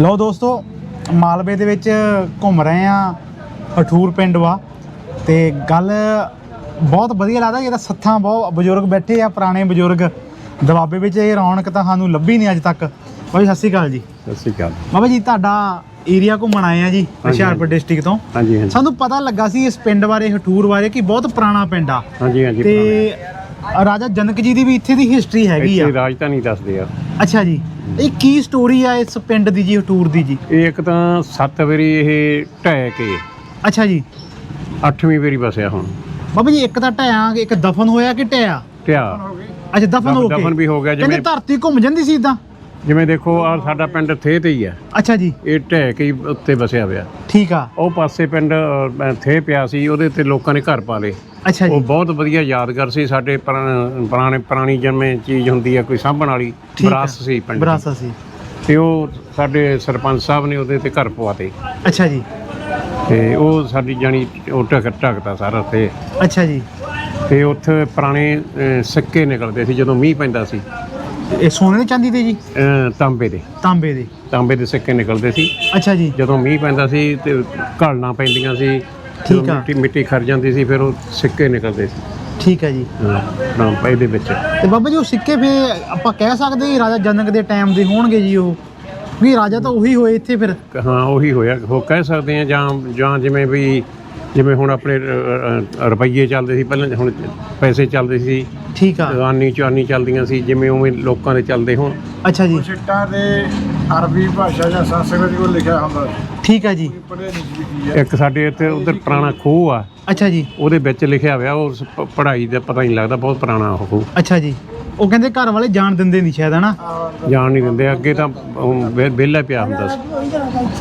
ਲਓ ਦੋਸਤੋ ਮਾਲਵੇ ਦੇ ਵਿੱਚ ਘੁੰਮ ਰਹੇ ਆ ਹਠੂਰ ਪਿੰਡ ਵਾ। ਤੇ ਗੱਲ ਬਹੁਤ ਵਧੀਆ ਲੱਗਦਾ ਇਹਦਾ ਸੱਥਾਂ ਬਹੁਤ ਬਜ਼ੁਰਗ ਬੈਠੇ ਆ ਪੁਰਾਣੇ ਬਜ਼ੁਰਗ। ਦਬਾਬੇ ਵਿੱਚ ਇਹ ਰੌਣਕ ਤਾਂ ਸਾਨੂੰ ਲੱਭੀ ਨਹੀਂ ਅੱਜ ਤੱਕ। ਬਾਈ ਸਤਿ ਸ਼੍ਰੀ ਅਕਾਲ ਜੀ। ਸਤਿ ਸ਼੍ਰੀ ਅਕਾਲ। ਬਾਬਾ ਜੀ ਤੁਹਾਡਾ ਏਰੀਆ ਘੁੰਮਣ ਆਏ ਆ ਜੀ ਹੁਸ਼ਿਆਰਪੁਰ ਡਿਸਟ੍ਰਿਕਟ ਤੋਂ। ਹਾਂਜੀ ਹਾਂਜੀ। ਸਾਨੂੰ ਪਤਾ ਲੱਗਾ ਸੀ ਇਸ ਪਿੰਡ ਬਾਰੇ ਹਠੂਰ ਬਾਰੇ ਕਿ ਬਹੁਤ ਪੁਰਾਣਾ ਪਿੰਡ ਆ। ਹਾਂਜੀ ਹਾਂਜੀ ਤੇ ਰਾਜਾ ਜਨਕ ਜੀ ਦੀ ਵੀ ਇੱਥੇ ਦੀ ਹਿਸਟਰੀ ਹੈਗੀ ਆ। ਇੱਥੇ ਰਾਜਧਾਨੀ ਦੱਸਦੇ ਆ। ਅੱਛਾ ਜੀ। ਇਹ ਕੀ ਸਟੋਰੀ ਆ ਇਸ ਪਿੰਡ ਦੀ ਜੀ ਹਟੂਰ ਦੀ ਜੀ? ਇਹ ਇੱਕ ਤਾਂ ਸੱਤ ਵਾਰੀ ਇਹ ਢਹਿ ਕੇ ਅੱਛਾ ਜੀ। ਅੱਠਵੀਂ ਵਾਰੀ ਵਸਿਆ ਹੁਣ। ਬਾਬਾ ਜੀ ਇੱਕ ਤਾਂ ਢਾਇਆ ਇੱਕ ਦਫਨ ਹੋਇਆ ਕਿ ਢਿਆ ਢਿਆ ਅੱਛਾ ਦਫਨ ਹੋ ਕੇ। ਦਫਨ ਵੀ ਹੋ ਗਿਆ ਕਹਿੰਦੇ ਜਿਵੇਂ ਧਰਤੀ ਘੁੰਮ ਜਾਂਦੀ ਸੀ ਇਦਾਂ ਜਿਵੇਂ ਦੇਖੋ ਆ ਸਾਡਾ ਪਿੰਡ ਥੇ ਤੇ ਹੀ ਆ। ਅੱਛਾ ਜੀ। ਇਹ ਢਹਿ ਕੇ ਹੀ ਉੱਤੇ ਵਸਿਆ ਪਿਆ ਠੀਕ ਆ। ਉਹ ਪਾਸੇ ਪਿੰਡ ਥੇ ਪਿਆ ਸੀ ਉਹਦੇ ਤੇ ਲੋਕਾਂ ਨੇ ਘਰ ਪਾ ਲਏ। ਅੱਛਾ ਉਹ ਜੀ ਬਹੁਤ ਵਧੀਆ ਯਾਦਗਾਰ ਸੀ ਸਾਡੇ ਪੁਰਾ- ਪੁਰਾਣੇ ਪੁਰਾਣੀ ਜਿਵੇਂ ਚੀਜ਼ ਹੁੰਦੀ ਆ ਕੋਈ ਸਾਂਭਣ ਵਾਲੀ ਠੀਕ ਆ। ਵਿਰਾਸਤ ਸੀ ਪਿੰਡ ਦੀ। ਬਰਾਸਾ ਸੀ। ਤੇ ਉਹ ਸਾਡੇ ਸਰਪੰਚ ਸਾਹਿਬ ਨੇ ਉਹਦੇ ਤੇ ਘਰ ਪਵਾਤੇ ਅੱਛਾ ਜੀ। ਤੇ ਉਹ ਸਾਡੀ ਜਾਨੀ ਉਹ ਢਕ ਢਕਦਾ ਸਾਰਾ ਤੇ ਅੱਛਾ ਜੀ। ਤੇ ਉੱਥੇ ਪੁਰਾਣੇ ਸਿੱਕੇ ਨਿਕਲਦੇ ਸੀ ਜਦੋਂ ਮੀਂਹ ਪੈਂਦਾ ਸੀ। ਇਹ ਸੋਨੇ ਦੀ ਚਾਂਦੀ ਦੇ ਜੀ? ਤਾਂਬੇ ਦੇ। ਤਾਂਬੇ ਦੇ। ਤਾਂਬੇ ਦੇ ਸਿੱਕੇ ਨਿਕਲਦੇ ਸੀ। ਅੱਛਾ ਜੀ। ਜਦੋਂ ਮੀਂਹ ਪੈਂਦਾ ਸੀ ਤੇ ਘਾਲਣਾ ਪੈਂਦੀਆਂ ਸੀ ਠੀਕ ਜਦੋਂ ਆ। ਮਿੱਟੀ ਮਿੱਟੀ ਖਰ ਜਾਂਦੀ ਸੀ ਫਿਰ ਉਹ ਸਿੱਕੇ ਨਿਕਲਦੇ ਸੀ। ਠੀਕ ਹੈ ਜੀ। ਤਾਂਬੇ ਦੇ ਵਿੱਚ। ਤੇ ਬਾਬਾ ਜੀ ਉਹ ਸਿੱਕੇ ਫੇ ਆਪਾਂ ਕਹਿ ਸਕਦੇ ਹਾਂ ਰਾਜਾ ਜਨਕ ਦੇ ਟਾਈਮ ਦੇ ਹੋਣਗੇ ਜੀ ਉਹ। ਵੀ ਰਾਜਾ ਤਾਂ ਉਹੀ ਹੋਏ ਇੱਥੇ ਫਿਰ। ਹਾਂ ਉਹੀ ਹੋਇਆ। ਉਹ ਕਹਿ ਸਕਦੇ ਆ ਜਾਂ ਜਾਂ ਜਿਵੇਂ ਵੀ ਜਿਵੇਂ ਹੁਣ ਆਪਣੇ ਅ, ਅ, ਰੁਪਈਏ ਚੱਲਦੇ ਸੀ ਪਹਿਲਾਂ ਹੁਣ ਪੈਸੇ ਚੱਲਦੇ ਸੀ। ਠੀਕ ਆ। ਆਨੀ ਚਾਨੀ ਚੱਲਦੀਆਂ ਸੀ ਜਿਵੇਂ ਉਵੇਂ ਲੋਕਾਂ ਦੇ ਚੱਲਦੇ ਹੁਣ। ਅੱਛਾ ਜੀ। ਚਿੱਟਾ ਦੇ ਅਰਬੀ ਭਾਸ਼ਾ ਜਾਂ ਸੰਸਕ੍ਰਿਤ ਕੋਲ ਲਿਖਿਆ ਹੁੰਦਾ। ਠੀਕ ਆ ਜੀ। ਪੜ੍ਹੇ ਨਹੀਂ ਸੀ ਕੀ ਹੈ ਇੱਕ ਸਾਡੇ ਇੱਥੇ ਉਧਰ ਪੁਰਾਣਾ ਖੂਹ ਆ। ਅੱਛਾ ਜੀ। ਉਹਦੇ ਵਿੱਚ ਲਿਖਿਆ ਹੋਇਆ ਉਹ ਸ- ਪ- ਪੜ੍ਹਾਈ ਦਾ ਪਤਾ ਨਹੀਂ ਲੱਗਦਾ ਬਹੁਤ ਪੁਰਾਣਾ ਉਹ ਖੂਹ। ਅੱਛਾ ਜੀ। ਉਹ ਕਹਿੰਦੇ ਘਰ ਵਾਲੇ ਜਾਣ ਦਿੰਦੇ ਨਹੀਂ ਸ਼ਾਇਦ ਹਨਾ? ਜਾਣ ਨਹੀਂ ਦਿੰਦੇ ਅੱਗੇ ਤਾਂ ਵਿਹਲਾ ਪਿਆ ਹੁੰਦਾ ਸੀ।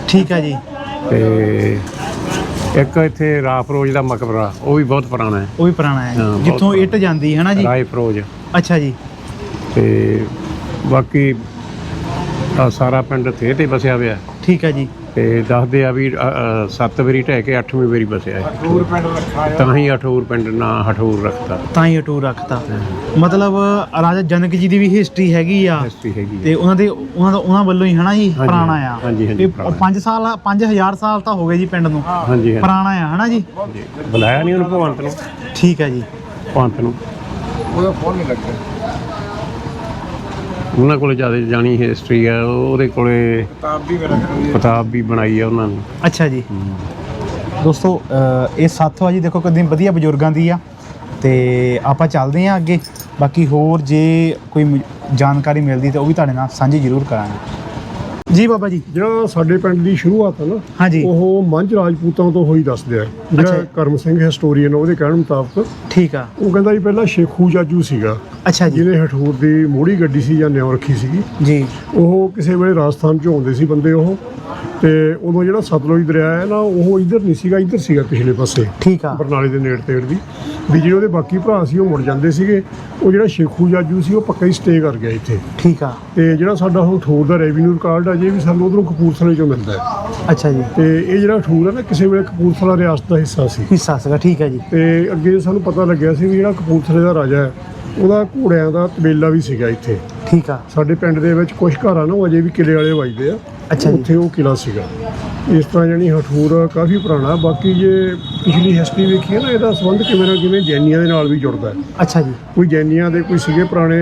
ਠੀਕ ਆ ਜੀ। ਤੇ ਇੱਕ ਇੱਥੇ ਰਾਏ ਫਰੋਜ਼ ਦਾ ਮਕਬਰਾ ਉਹ ਵੀ ਬਹੁਤ ਪੁਰਾਣਾ ਹੈ। ਉਹ ਵੀ ਪੁਰਾਣਾ ਹੈ। ਹਾਂ, ਬਹੁਤ ਜਿੱਥੋਂ ਇੱਟ ਜਾਂਦੀ ਹੈ ਨਾ ਜੀ? ਰਾਏ ਫਰੋਜ਼। ਅੱਛਾ ਜੀ। ਤੇ ਬਾਕੀ ਆਹ ਸਾਰਾ ਪਿੰਡ ਥੇ ਤੇ ਵਸਿਆ ਹੋਇਆ ਠੀਕ ਆ ਜੀ। ਤੇ ਦੱਸਦੇ ਆ ਵੀ ਅ, ਅ, ਸੱਤ ਵਾਰੀ ਢਹਿ ਕੇ ਅੱਠਵੀਂ ਵਾਰੀ ਵਸਿਆ ਹੈ ਪਿੰਡ ਰੱਖਾ ਆ ਤਾਂ ਹੀ ਅਠੂਰ ਪਿੰਡ ਨਾਂ ਹਠੂਰ ਰੱਖਤਾ। ਤਾਂ ਹੀ ਅਟੂਰ ਰੱਖਤਾ। ਮਤਲਬ ਰਾਜਾ ਜਨਕ ਜੀ ਦੀ ਵੀ ਹਿਸਟਰੀ ਹੈਗੀ ਆ। ਹਿਸਟਰੀ ਹੈਗੀ ਹੈ ਤੇ ਉਹਨਾਂ ਦੇ ਉਹਨਾਂ ਦਾ ਉਹਨਾਂ ਵੱਲੋਂ ਹੀ ਹਨਾ ਜੀ ਪੁਰਾਣਾ ਆ। ਹਾਂਜੀ, ਹਾਂਜੀ, ਤੇ ਪੁਰਾਣਾ। 5 ਸਾਲ 5000 ਸਾਲ ਤਾਂ ਹੋ ਗਏ ਜੀ ਪਿੰਡ ਨੂੰ। ਹਾਂਜੀ ਪੁਰਾਣਾ ਆ ਹਨਾ ਜੀ। ਬੁਲਾਇਆ ਨਹੀਂ ਉਹਨੂੰ ਭਗਵੰਤ ਨੂੰ? ਠੀਕ ਹੈ ਜੀ। ਭਗਵੰਤ ਨੂੰ। ਉਹਦਾ ਫੋਨ ਨਹੀਂ ਲੱਗਿਆ। ਉਹਨਾਂ ਕੋਲੇ ਜ਼ਿਆਦਾ ਜਾਣੀ ਹਿਸਟਰੀ ਆ ਉਹਦੇ ਕੋਲੇ ਕਿਤਾਬ ਵੀ ਮੇਰਾ ਕਿਤਾਬ ਵੀ ਬਣਾਈ ਆ ਉਹਨਾਂ ਨੇ। ਅੱਛਾ ਜੀ। ਦੋਸਤੋ ਇਹ ਸਾਥੋਂ ਆ ਜੀ ਦੇਖੋ ਕਿੰਨੀ ਵਧੀਆ ਬਜ਼ੁਰਗਾਂ ਦੀ ਆ। ਤੇ ਆਪਾਂ ਚੱਲਦੇ ਆ ਅੱਗੇ। ਬਾਕੀ ਹੋਰ ਜੇ ਕੋਈ ਮ- ਜਾਣਕਾਰੀ ਮਿਲਦੀ ਤਾਂ ਉਹ ਵੀ ਤੁਹਾਡੇ ਨਾਲ ਸਾਂਝੀ ਜ਼ਰੂਰ ਕਰਾਂਗੇ। ਜੀ ਬਾਬਾ ਜੀ। ਜਿਹੜਾ ਸਾਡੇ ਪਿੰਡ ਦੀ ਸ਼ੁਰੂਆਤ ਹੈ ਨਾ ਹਾਂਜੀ। ਉਹ ਮੰਝ ਰਾਜਪੂਤਾਂ ਤੋਂ ਹੋਈ ਦੱਸਦੇ ਆ। ਜਿਹੜਾ। ਕਰਮ ਸਿੰਘ ਹਿਸਟੋਰੀਅਨ ਉਹਦੇ ਕਹਿਣ ਮੁਤਾਬਕ ਠੀਕ ਆ। ਉਹ ਕਹਿੰਦਾ ਜੀ ਪਹਿਲਾਂ ਸ਼ੇਖੂ ਜਾਜੂ ਸੀਗਾ ਅੱਛਾ ਜੀ। ਜਿਹਨੇ ਹਠੂਰ ਦੀ ਮੋੜੀ ਗੱਡੀ ਸੀ ਜਾਂ ਨਿਉ ਰੱਖੀ ਸੀਗੀ। ਜੀ। ਉਹ ਕਿਸੇ ਵੇਲੇ ਰਾਜਸਥਾਨ ਚੋਂ ਆਉਂਦੇ ਸੀ ਬੰਦੇ ਉਹ ਤੇ ਉਦੋਂ ਜਿਹੜਾ ਸਤਲੁਜ ਦਰਿਆ ਹੈ ਨਾ ਉਹ ਇੱਧਰ ਨਹੀਂ ਸੀਗਾ ਇੱਧਰ ਸੀਗਾ ਪਿਛਲੇ ਪਾਸੇ। ਠੀਕ ਆ। ਬਰਨਾਲੇ ਦੇ ਨੇੜੇ ਤੇੜ ਦੀ। ਵੀ ਜਿਹੜੇ ਉਹਦੇ ਬਾਕੀ ਭਰਾ ਸੀ ਉਹ ਮੁੜ ਜਾਂਦੇ ਸੀਗੇ। ਉਹ ਜਿਹੜਾ ਸ਼ੇਖੂ ਜਾਜੂ ਸੀ ਉਹ ਪੱਕਾ ਹੀ ਸਟੇ ਕਰ ਗਿਆ ਇੱਥੇ। ਠੀਕ ਆ। ਤੇ ਜਿਹੜਾ ਸਾਡਾ ਹੁਣ ਠੂਰ ਦਾ ਰੈਵਨਿਊ ਰਿਕਾਰਡ ਆ ਜੇ ਵੀ ਸਾਨੂੰ ਉਧਰੋਂ ਕਪੂਰਥਲੇ ਚੋਂ ਮਿਲਦਾ ਹੈ। ਅੱਛਾ ਜੀ। ਤੇ ਇਹ ਜਿਹੜਾ ਠੂਰ ਹੈ ਨਾ ਕਿਸੇ ਵੇਲੇ ਕਪੂਰਥਲਾ ਰਿਆਸਤ ਦਾ ਹਿੱਸਾ ਸੀ। ਹਿੱਸਾ ਸੀਗਾ ਠੀਕ ਹੈ ਜੀ। ਤੇ ਅੱਗੇ ਸਾਨੂੰ ਪਤਾ ਲੱਗਿਆ ਸੀ ਵੀ ਜਿਹੜਾ ਕਪੂਰਥਲੇ ਦਾ ਰਾਜਾ ਹੈ ਉਹਦਾ ਘੋੜਿਆਂ ਦਾ ਤਬੇਲਾ ਵੀ ਸੀਗਾ ਇੱਥੇ। ਠੀਕ ਆ। ਸਾਡੇ ਪਿੰਡ ਦੇ ਵਿੱਚ ਕੁਝ ਘਰ ਆ ਨਾ ਉਹ ਅਜੇ ਵੀ ਕਿਲੇ ਵਾਲੇ ਵੱਜਦੇ ਆ। ਅੱਛਾ ਜੀ। ਉੱਥੇ ਉਹ ਕਿਲਾ ਸੀਗਾ। ਇਸ ਤਰ੍ਹਾਂ ਜਾਨੀ ਹਠੂਰ ਕਾਫੀ ਪੁਰਾਣਾ। ਬਾਕੀ ਜੇ ਪਿਛਲੀ ਹਿਸਟਰੀ ਵੇਖੀਏ ਨਾ ਇਹਦਾ ਸੰਬੰਧ ਕਿਵੇਂ ਨਾ ਕਿਵੇਂ ਜੈਨੀਆਂ ਦੇ ਨਾਲ ਵੀ ਜੁੜਦਾ ਹੈ। ਅੱਛਾ ਜੀ। ਕੋਈ ਜੈਨੀਆਂ ਦੇ ਕੋਈ ਸੀਗੇ ਪੁਰਾਣੇ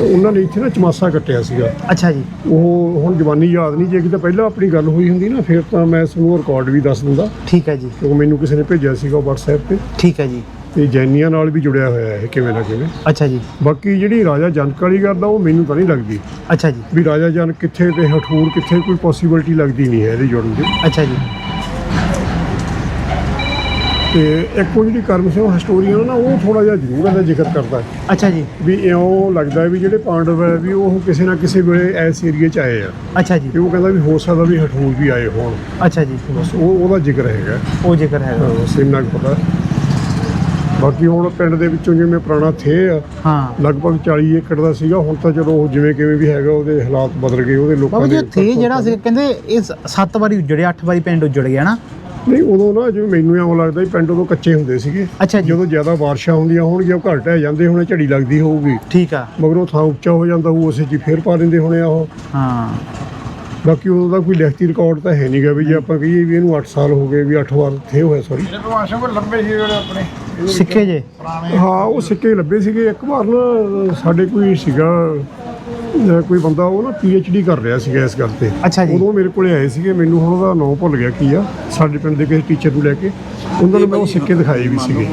ਉਹਨਾਂ ਨੇ ਇੱਥੇ ਨਾ ਚਮਾਸਾ ਕੱਟਿਆ ਸੀਗਾ। ਅੱਛਾ ਜੀ। ਉਹ ਹੁਣ ਜਵਾਨੀ ਯਾਦ ਨਹੀਂ ਜੇ ਕਿਤੇ ਪਹਿਲਾਂ ਆਪਣੀ ਗੱਲ ਹੋਈ ਹੁੰਦੀ ਨਾ ਫਿਰ ਤਾਂ ਮੈਂ ਤੁਹਾਨੂੰ ਰਿਕਾਰਡ ਵੀ ਦੱਸ ਦਿੰਦਾ। ਠੀਕ ਹੈ ਜੀ। ਕਿਉਂਕਿ ਮੈਨੂੰ ਕਿਸੇ ਨੇ ਭੇਜਿਆ ਸੀਗਾ WhatsApp ਤੇ। ਠੀਕ ਹੈ ਜੀ। ਤੇ ਜੈਨੀਆਂ ਨਾਲ ਵੀ ਜੁੜਿਆ ਹੋਇਆ ਹੈ ਕਿਵੇਂ ਨਾ ਕਿਵੇਂ। ਅੱਛਾ ਜੀ। ਬਾਕੀ ਜਿਹੜੀ ਰਾਜਾ ਜਨਕ ਵਾਲੀ ਗੱਲ ਆ ਉਹ ਮੈਨੂੰ ਤਾਂ ਨਹੀਂ ਲੱਗਦੀ। ਅੱਛਾ ਜੀ। ਵੀ ਰਾਜਾ ਜਨਕ ਕਿੱਥੇ ਤੇ ਹਠੂਰ ਕਿੱਥੇ ਕੋਈ ਪੋਸੀਬਿਲਿਟੀ ਲੱਗਦੀ ਨਹੀਂ ਹੈ ਇਹਦੇ ਜੁੜਨ ਦੀ। ਅੱਛਾ ਜੀ। ਤੇ ਇੱਕ ਉਹ ਜਿਹੜੀ ਕਰਮ ਸਿੰਘ ਹਿਸਟੋਰੀਅਨ ਨਾ ਉਹ ਥੋੜਾ ਜਿਹਾ ਜ਼ਰੂਰ ਇਹਦਾ ਜ਼ਿਕਰ ਕਰਦਾ ਹੈ। ਅੱਛਾ ਜੀ। ਵੀ ਇਉਂ ਲੱਗਦਾ ਹੈ ਵੀ ਜਿਹੜੇ ਪਾਂਡਵ ਹੈ ਵੀ ਉਹ ਕਿਸੇ ਨਾ ਕਿਸੇ ਵੇਲੇ ਐਸ ਏਰੀਏ 'ਚ ਆਏ ਆ। ਅੱਛਾ ਜੀ। ਤੇ ਉਹ ਕਹਿੰਦਾ ਵੀ ਹੋ ਸਕਦਾ ਵੀ ਹਠੂਰ ਵੀ ਆਏ ਹੋਣ। ਅੱਛਾ ਜੀ। ਬਸ ਉਹ ਉਹਦਾ ਜ਼ਿਕਰ ਹੈਗਾ। ਉਹ ਜ਼ਿਕਰ ਹੈਗਾ। ਬਸ ਇੰਨਾ ਕੁ ਪਤਾ। ਬਾਕੀ ਹੁਣ ਪਿੰਡ ਦੇ ਵਿੱਚੋਂ ਜਿਵੇਂ ਪੁਰਾਣਾ ਥੇ ਆ ਹਾਂ। ਲਗਭਗ 40 ਏਕੜ ਦਾ ਸੀਗਾ ਹੁਣ ਤਾਂ ਚਲੋ ਉਹ ਜਿਵੇਂ ਕਿਵੇਂ ਵੀ ਹੈਗਾ ਉਹਦੇ ਹਾਲਾਤ ਬਦਲ ਗਏ ਉਹਦੇ ਲੋਕਾਂ ਬਾਬਾ ਜੀ ਦੇ ਉੱਥੇ ਜਿਹੜਾ ਸੀ ਕਹਿੰਦੇ ਇਹ ਸ- ਸੱਤ ਵਾਰੀ ਉੱਜੜਿਆ ਅੱਠ ਵਾਰੀ ਪਿੰਡ ਉੱਜੜ ਗਿਆ ਨਾ? ਨਹੀਂ ਉਦੋਂ ਨਾ ਜਿਵੇਂ ਮੈਨੂੰ ਐਂ ਲੱਗਦਾ ਵੀ ਪਿੰਡ ਉਦੋਂ ਕੱਚੇ ਹੁੰਦੇ ਸੀਗੇ। ਅੱਛਾ ਜੀ। ਜਦੋਂ ਜ਼ਿਆਦਾ ਬਾਰਿਸ਼ਾਂ ਹੁੰਦੀਆਂ ਹੋਣਗੀਆਂ ਉਹ ਘਰ ਢਹਿ ਜਾਂਦੇ ਹੋਣੇ ਝੜੀ ਲੱਗਦੀ ਹੋਊਗੀ। ਠੀਕ ਆ। ਮਗਰੋਂ ਥਾਂ ਉੱਚਾ ਹੋ ਜਾਂਦਾ ਹੋਊ ਉਸੇ 'ਚ ਹੀ ਫੇਰ ਪਾ ਦਿੰਦੇ ਹੋਣੇ ਆ ਉਹ। ਹਾਂ। ਬਾਕੀ ਉਹਦਾ ਕੋਈ ਲਿਖਤੀ ਰਿਕਾਰਡ ਤਾਂ ਹੈ ਨਹੀਂਗਾ ਵੀ ਜੇ ਆਪਾਂ ਕਹੀਏ ਵੀ ਇਹਨੂੰ 8 ਸਾਲ ਹੋ ਗਏ ਵੀ 8 ਵਾਰ ਥੇ ਹੋਇਆ ਸੌਰੀ ਜਿਹੜੇ ਭਾਸ਼ਾ ਕੋ ਲੰਬੇ ਸੀ ਜਿਹੜੇ ਆਪਣੇ ਇਹਦੇ ਵਿੱਚ ਸਿੱਕੇ ਜੇ? ਪੁਰਾਣੇ। ਹਾਂ ਉਹ ਸਿੱਕੇ ਲੱਭੇ ਸੀਗੇ। ਇੱਕ ਵਾਰ ਨਾ ਸਾਡੇ ਕੋਈ ਸੀਗਾ ਅਹ ਕੋਈ ਬੰਦਾ ਉਹ ਨਾ ਡੀ ਕਰ ਰਿਹਾ ਸੀਗਾ ਇਸ ਗੱਲ ਤੇ। ਅੱਛਾ ਜੀ। ਉਦੋਂ ਮੇਰੇ ਕੋਲੇ ਆਏ ਸੀਗੇ ਮੈਨੂੰ ਹੁਣ ਉਹਦਾ ਨਾਮ ਭੁੱਲ ਗਿਆ ਕੀ ਆ। ਸਾਡੇ ਪਿੰਡ ਦੇ ਕਿਸੇ ਟੀਚਰ ਨੂੰ ਲੈ ਕੇ। ਉਹਨਾਂ ਨੂੰ ਮੈਂ ਉਹ ਸਿੱਕੇ ਦਿਖਾਏ ਵੀ ਸੀਗੇ।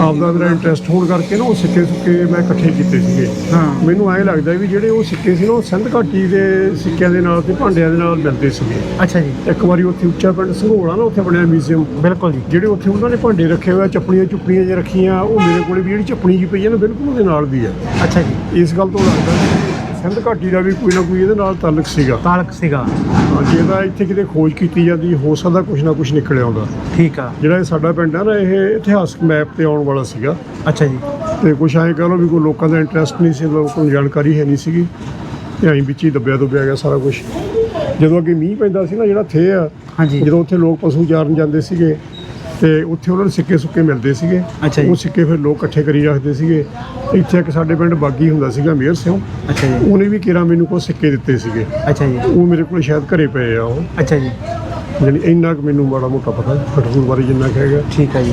ਆਪਦਾ ਮੇਰਾ ਇੰਟਰਸਟ ਹੋਣ ਕਰਕੇ ਨਾ ਉਹ ਸਿੱਕੇ ਸੁੱਕੇ ਮੈਂ ਇਕੱਠੇ ਕੀਤੇ ਸੀਗੇ। ਹਾਂ। ਮੈਨੂੰ ਐਂ ਲੱਗਦਾ ਵੀ ਜਿਹੜੇ ਉਹ ਸਿੱਕੇ ਸੀ ਨਾ ਉਹ ਸਿੰਧ ਘਾਟੀ ਦੇ ਸਿੱਕਿਆਂ ਦੇ ਨਾਲ ਤੇ ਭਾਂਡਿਆਂ ਦੇ ਨਾਲ ਮਿਲਦੇ ਸੀਗੇ। ਅੱਛਾ ਜੀ। ਇੱਕ ਵਾਰੀ ਉੱਥੇ ਉੱਚਾ ਪਿੰਡ ਸੰਘੋਲਾ ਨਾ ਉੱਥੇ ਬਣਿਆ ਮਿਊਜ਼ੀਅਮ ਬਿਲਕੁਲ ਜੀ। ਜਿਹੜੇ ਉੱਥੇ ਉਹਨਾਂ ਨੇ ਭਾਂਡੇ ਰੱਖੇ ਹੋਏ ਆ ਚੱਪੜੀਆਂ ਚੁੱਪੜੀਆਂ ਜੇ ਰੱਖੀਆਂ ਉਹ ਮੇਰੇ ਕੋਲੇ ਵੀ ਜਿਹੜੀ ਚੱਪਣੀ ਜੀ ਪਈ ਹੈ ਨਾ ਬਿਲਕੁਲ ਉਹਦੇ ਨਾਲ ਦੀ ਹੈ ਅੱਛਾ ਜੀ। ਇਸ ਗੱਲ ਤੋਂ ਲੱਗਦਾ ਸਿੰਧ ਘਾਟੀ ਦਾ ਵੀ ਕੋਈ ਨਾ ਕੋਈ ਇਹਦੇ ਨਾਲ ਤਾਲੁਕ ਸੀਗਾ। ਤਾਲਕ ਸੀਗਾ। ਹਾਂ, ਜੇ ਇਹਦਾ ਇੱਥੇ ਕਿਤੇ ਖੋਜ ਕੀਤੀ ਜਾਂਦੀ ਹੋ ਸਕਦਾ ਕੁਝ ਨਾ ਕੁਝ ਨਿਕਲ ਆਉਂਦਾ। ਠੀਕ ਆ। ਜਿਹੜਾ ਇਹ ਸਾਡਾ ਪਿੰਡ ਹੈ ਨਾ ਇਹ ਇਤਿਹਾਸਕ ਮੈਪ ਤੇ ਆਉਣ ਵਾਲਾ ਸੀਗਾ। ਅੱਛਾ ਜੀ। ਤੇ ਕੁਛ ਐਂ ਕਹ ਲਓ ਵੀ ਕੋਈ ਲੋਕਾਂ ਦਾ ਇੰਟਰਸਟ ਨਹੀਂ ਸੀ ਲੋਕਾਂ ਨੂੰ ਜਾਣਕਾਰੀ ਹੈ ਨਹੀਂ ਸੀਗੀ। ਤੇ ਐਂ ਵਿੱਚ ਹੀ ਦੱਬਿਆ ਦੁੱਬਿਆ ਗਿਆ ਸਾਰਾ ਕੁਝ ਜਦੋਂ ਅੱਗੇ ਮੀਂਹ ਪੈਂਦਾ ਸੀ ਨਾ ਜਿਹੜਾ ਥੇ ਆ ਹਾਂਜੀ। ਜਦੋਂ ਉੱਥੇ ਲੋਕ ਪਸ਼ੂ ਚਾਰਨ ਜਾਂਦੇ ਸੀਗੇ ਤੇ ਉੱਥੇ ਉਹਨਾਂ ਨੂੰ ਸਿੱਕੇ ਸੁੱਕੇ ਮਿਲਦੇ ਸੀਗੇ। ਅੱਛਾ ਜੀ। ਉਹ ਸਿੱਕੇ ਫਿਰ ਲੋਕ ਇਕੱਠੇ ਕਰੀ ਰੱਖਦੇ ਸੀਗੇ। ਇੱਥੇ ਇੱਕ ਸਾਡੇ ਪਿੰਡ ਬਾਗੀ ਹੁੰਦਾ ਸੀਗਾ ਮੇਅਰ ਸਿੰਘ। ਅੱਛਾ ਜੀ। ਉਹਨੇ ਵੀ ਕਿਰਾ ਮੈਨੂੰ ਕੋ ਸਿੱਕੇ ਦਿੱਤੇ ਸੀਗੇ। ਅੱਛਾ ਜੀ। ਉਹ ਮੇਰੇ ਕੋਲ ਸ਼ਾਇਦ ਘਰੇ ਪਏ ਆ ਉਹ। ਅੱਛਾ ਜੀ। ਯਾਨੀ ਇੰਨਾ ਕੁ ਮੈਨੂੰ ਮਾੜਾ ਮੋਟਾ ਪਤਾ ਫਟੂਰ ਬਾਰੇ ਜਿੰਨਾ ਕੁ ਹੈਗਾ। ਠੀਕ ਹੈ ਜੀ।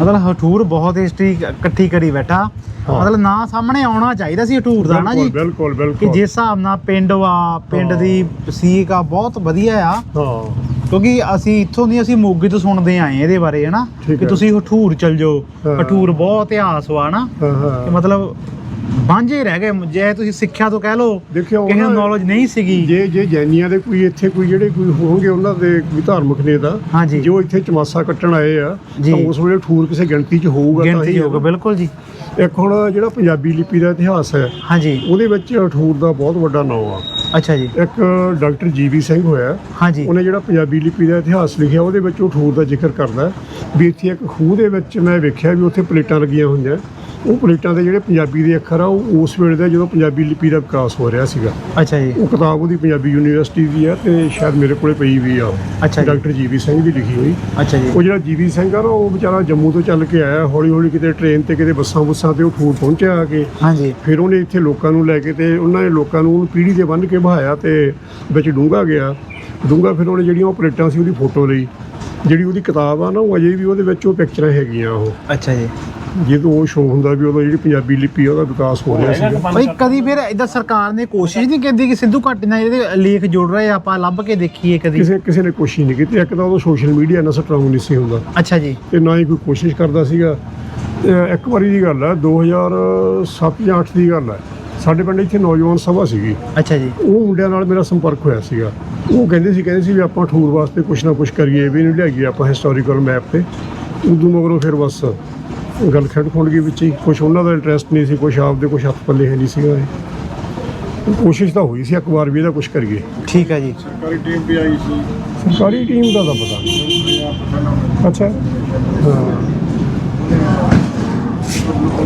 ਮਤਲਬ ਹਠੂਰ ਬਹੁਤ ਹਿਸਟਰੀ ਇਕੱਠੀ ਕਰੀ ਬੈਠਾ। ਮਤਲਬ ਨਾ ਸਾਹਮਣੇ ਆਉਣਾ ਚਾਹੀਦਾ ਸੀ ਹਠੂਰ ਦਾ ਨਾ ਜੀ? ਬਿਲਕੁਲ ਬਿਲਕੁਲ ਕਿ ਜਿਸ ਹਿਸਾਬ ਨਾਲ ਪਿੰਡ ਵਾ ਪਿੰਡ। ਦੀ ਸੀਕ ਆ ਬਹੁਤ ਵਧੀਆ ਆ। ਹਾਂ। ਕਿਉਂਕਿ ਅਸੀਂ ਇੱਥੋਂ ਦੀ ਅਸੀਂ ਮੋਗੇ ਤੋਂ ਸੁਣਦੇ ਆਏ ਇਹਦੇ ਬਾਰੇ ਹਨਾ ਕਿ। ਤੁਸੀਂ ਹਠੂਰ ਚਲ ਜਾਓ। ਹਠੂਰ ਬਹੁਤ ਇਤਿਹਾਸ ਵਾ ਨਾ? ਹਾਂ ਕਿ ਹਾਂ ਮਤਲਬ ਬਾਂਝੇ ਰਹਿ ਗਏ। ਜੇ ਤੁਸੀਂ ਸਿੱਖਿਆ ਤੋਂ ਕਹਿ ਲਓ ਦੇਖਿਓ ਕਿਸੇ ਨੂੰ ਨੌਲੇਜ ਨਹੀਂ ਸੀਗੀ। ਜੇ ਜੇ ਜੈਨੀਆਂ ਦੇ ਕੋਈ ਇੱਥੇ ਕੋਈ ਜਿਹੜੇ ਕੋਈ ਹੋਣਗੇ ਉਹਨਾਂ ਦੇ ਕੋਈ ਧਾਰਮਿਕ ਨੇਤਾ ਹਾਂਜੀ। ਜੋ ਇੱਥੇ ਚਮਾਸਾ ਕੱਟਣ ਆਏ ਆ ਜੀ। ਤਾਂ ਉਸ ਵੇਲੇ ਠੂਰ ਕਿਸੇ ਗਿਣਤੀ 'ਚ ਹੋਊਗਾ ਤਾਂ ਗਿਣਤੀ ਹੀ ਹੋਗਾ ਬਿਲਕੁਲ ਜੀ। ਇੱਕ ਹੁਣ ਜਿਹੜਾ ਪੰਜਾਬੀ ਲਿਪੀ ਦਾ ਇਤਿਹਾਸ ਹੈ ਹਾਂਜੀ। ਉਹਦੇ ਵਿੱਚ ਠੂਰ ਦਾ ਬਹੁਤ ਵੱਡਾ ਨਾਮ ਆ। ਅੱਛਾ ਜੀ। ਇੱਕ ਡਾਕਟਰ ਜੀਵੀ ਸਿੰਘ ਹੋਇਆ ਹਾਂਜੀ। ਉਹਨੇ ਜਿਹੜਾ ਪੰਜਾਬੀ ਲਿਪੀ ਦਾ ਇਤਿਹਾਸ ਲਿਖਿਆ ਉਹਦੇ ਵਿੱਚ ਉਹ ਠੂਰ ਦਾ ਜ਼ਿਕਰ ਕਰਦਾ ਹੈ। ਵੀ ਇੱਥੇ ਇੱਕ ਖੂਹ ਦੇ ਵਿੱਚ ਮੈਂ ਵੇਖਿਆ ਵੀ ਉੱਥੇ ਪਲੇਟਾਂ ਲੱਗੀਆਂ ਹੋਈਆਂ। ਉਹ ਪਲੇਟਾਂ ਦੇ ਜਿਹੜੇ ਪੰਜਾਬੀ ਦੇ ਅੱਖਰ ਆ ਉਹ ਉਸ ਵੇਲੇ ਦਾ ਜਦੋਂ ਪੰਜਾਬੀ ਲਿਪੀ ਦਾ ਵਿਕਾਸ ਹੋ ਰਿਹਾ ਸੀਗਾ। ਅੱਛਾ ਜੀ। ਉਹ ਕਿਤਾਬ ਉਹਦੀ ਪੰਜਾਬੀ ਯੂਨੀਵਰਸਿਟੀ ਦੀ ਆ ਤੇ ਸ਼ਾਇਦ ਮੇਰੇ ਕੋਲੇ ਪਈ ਵੀ ਆ। ਅੱਛਾ ਜੀ। ਡਾਕਟਰ ਜੀਵੀ ਸਿੰਘ ਦੀ ਲਿਖੀ ਹੋਈ। ਅੱਛਾ ਜੀ। ਉਹ ਜਿਹੜਾ ਜੀਵੀ ਸਿੰਘ ਆ ਨਾ ਉਹ ਵਿਚਾਰਾ ਜੰਮੂ ਤੋਂ ਚੱਲ ਕੇ ਆਇਆ ਹੌਲੀ ਹੌਲੀ ਕਿਤੇ ਟ੍ਰੇਨ ਤੇ ਕਿਤੇ ਬੱਸਾਂ ਬੁੱਸਾਂ ਤੇ ਉਹ ਠੂਰ ਪਹੁੰਚਿਆ ਆ ਕੇ। ਹਾਂਜੀ। ਫਿਰ ਉਹਨੇ ਇੱਥੇ ਲੋਕਾਂ ਨੂੰ ਲੈ ਕੇ ਤੇ ਉਹਨਾਂ ਨੇ ਲੋਕਾਂ ਨੂੰ ਪੀੜ੍ਹੀ ਤੇ ਬੰਨ੍ਹ ਕੇ ਬਹਾਇਆ ਤੇ ਵਿੱਚ ਡੂੰਘਾ ਗਿਆ। ਡੂੰਘਾ ਫਿਰ ਉਹਨੇ ਜਿਹੜੀਆਂ ਉਹ ਪਲੇਟਾਂ ਸੀ ਉਹਦੀ ਫੋਟੋ ਲਈ। ਜਿਹੜੀ ਉਹਦੀ ਕਿਤਾਬ ਆ ਨਾ ਉਹ ਅਜੇ ਵੀ ਉਹਦੇ ਵਿੱਚ ਉਹ ਪਿਕਚਰਾਂ ਹੈਗੀਆਂ ਉਹ। ਅੱਛਾ ਜੀ। ਜਦੋਂ ਉਹ ਸ਼ੋਅ ਹੁੰਦਾ ਵੀ ਉਦੋਂ ਜਿਹੜੀ ਪੰਜਾਬੀ ਲਿਪੀ ਆ ਉਹਦਾ ਵਿਕਾਸ ਹੋ ਰਿਹਾ ਸੀਗਾ। ਬਈ ਕਦੀ ਫਿਰ ਇਦਾਂ ਸਰਕਾਰ ਨੇ ਕੋਸ਼ਿਸ਼ ਨਹੀਂ ਕੀਤੀ ਕਿ ਸਿੱਧੂ ਘਾਟੀ ਨਾਲ ਇਹਦੇ ਲੇਖ ਜੁੜ ਰਹੇ ਆ, ਆਪਾਂ ਲੱਭ ਕੇ ਦੇਖੀਏ ਕਦੀ? ਕਿਸੇ ਕਿਸੇ ਨੇ ਕੋਸ਼ਿਸ਼ ਨਹੀਂ ਕੀਤੀ। ਇੱਕ ਤਾਂ ਉਦੋਂ ਸੋਸ਼ਲ ਮੀਡੀਆ ਨਾਲ ਸਟਰੋਂਗ ਨਹੀਂ ਸੀ ਹੁੰਦਾ। ਅੱਛਾ ਜੀ। ਤੇ ਨਾ ਹੀ ਕੋਈ ਕੋਸ਼ਿਸ਼ ਕਰਦਾ ਸੀਗਾ। ਇੱਕ ਵਾਰੀ ਦੀ ਗੱਲ ਹੈ 2007 ਜਾਂ 8 ਦੀ ਗੱਲ ਹੈ। ਸਾਡੇ ਪਿੰਡ ਇੱਥੇ ਨੌਜਵਾਨ ਸਭਾ ਸੀਗੀ। ਅੱਛਾ ਜੀ। ਉਹ ਮੁੰਡਿਆਂ ਨਾਲ ਮੇਰਾ ਸੰਪਰਕ ਹੋਇਆ ਸੀਗਾ। ਉਹ ਕਹਿੰਦੇ ਸੀ ਕਹਿੰਦੇ ਸੀ ਵੀ ਆਪਾਂ ਠੂਰ ਵਾਸਤੇ ਕੁਛ ਨਾ ਕੁਛ ਕਰੀਏ ਵੀ ਇਹਨੂੰ ਲਿਆਈਏ ਆਪਾਂ ਹਿਸਟੋਰੀਕਲ ਮੈਪ ਤੇ। ਉਦੋਂ ਮਗਰੋਂ ਫਿਰ ਬਸ ਗੱਲ ਖੜ ਖੁੰਡ ਗਈ ਵਿੱਚ ਹੀ। ਕੁਛ ਉਹਨਾਂ ਦਾ ਇੰਟਰਸਟ ਨਹੀਂ ਸੀ ਕੁਛ ਆਪਦੇ ਕੁਛ ਹੱਥ ਪੱਲੇ ਹੈ ਨਹੀਂ ਸੀਗਾ ਇਹ। ਕੋਸ਼ਿਸ਼ ਤਾਂ ਹੋਈ ਸੀ ਇੱਕ ਵਾਰ ਵੀ ਇਹਦਾ ਕੁਛ ਕਰੀਏ। ਠੀਕ ਹੈ ਜੀ। ਸਰਕਾਰੀ ਟੀਮ ਵੀ ਆਈ ਸੀ। ਸਰਕਾਰੀ ਟੀਮ ਦਾ ਤਾਂ ਪਤਾ ਨਹੀਂ। ਅੱਛਾ। ਹਾਂ